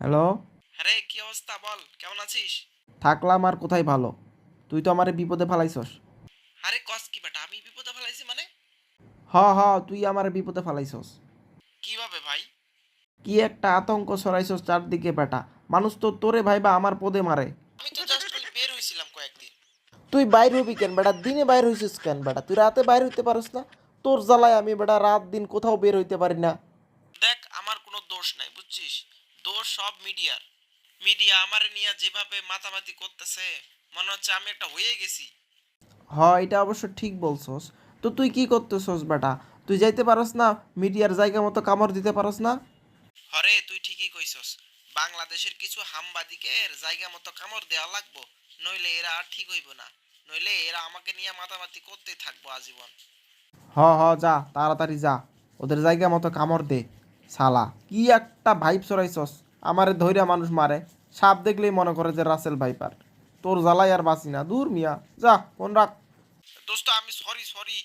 Hello? আরে কি অবস্থা বল? কেমন আছিস? থাকলাম আর কোথায় ভালো? তুই তো আমারে বিপদে ফালাইছস। আরে কস কি বেটা আমি বিপদে ফেলাইছি মানে? হ হ তুই আমারে বিপদে ফালাইছস। কীভাবে ভাই? কি একটা আতঙ্ক ছড়াইছস চারদিকে বেটা মানুষ তো তোরে ভাইবা আমার পদে মারে। আমি তো জাস্ট খালি বের হইছিলাম কয়েকদিন। তুই বাইর হবি কেন বেটা দিনে বাইর হইছিস কেন বেটা তুই রাতে বাইর হইতে পারিস না। তোর জ্বালায় আমি বেটা রাত দিন কোথাও বের হইতে পারি না। দেখ আমার কোনো দোষ নাই বুঝছিস? দোষ সব মিডিয়ার। মিডিয়া আমার নিয়ে যেভাবে মাতামাতি করতেছে মনে হচ্ছে আমি একটা হয়ে গেছি। হ এটা অবশ্য ঠিক বলছস। তো তুই কি করতেছস বেটা? তুই যাইতে পারস না মিডিয়ার জায়গা মতো কামড় দিতে পারস না? হরে তুই ঠিকই কইছস। বাংলাদেশের কিছু হামবাদিকের জায়গা মতো কামড় দেওয়া লাগবো নইলে এরা আর ঠিক হইব না। নইলে এরা আমাকে নিয়ে মাতামাতি করতেই থাকব আজীবন। হ হ যা তাড়াতাড়ি যা। ওদের জায়গা মতো কামড় দে। শালা, কি একটা ভাইব সরাইছস আমারে ধৈর্য মানুষ মারে। সাপ দেখলেই মনে করে যে রাসেল ভাইপার তোর জ্বালাই আর বাঁচি না। দূর মিয়া, যা, ফোন রাখ। দোস্ত, আমি সরি সরি